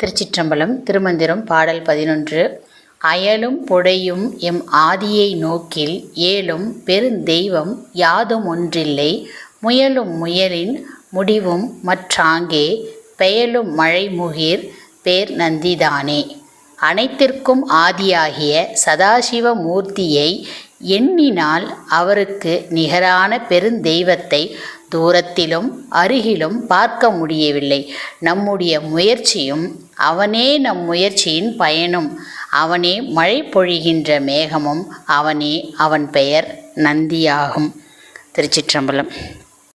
திருச்சிற்றம்பலம் திருமந்திரம் பாடல் பதினொன்று. அயலும் புடையும் எம் ஆதியை நோக்கில் ஏலும் பெருந்தெய்வம் யாதும் ஒன்றில்லை. முயலும் முயலின் முடிவும் மற்றாங்கே பெயலும் மழைமுகிர் பேர் நந்திதானே. அனைத்திற்கும் ஆதியாகிய சதாசிவ மூர்த்தியை எண்ணினால் அவருக்கு நிகரான பெருந்தெய்வத்தை தூரத்திலும் அருகிலும் பார்க்க முடியவில்லை. நம்முடைய முயற்சியும் அவனே நம் முயற்சியின் பயனும். அவனே மழை பொழிகின்ற மேகமும். அவனே அவன் பெயர் நந்தியாகும். திருச்சிற்றம்பலம்.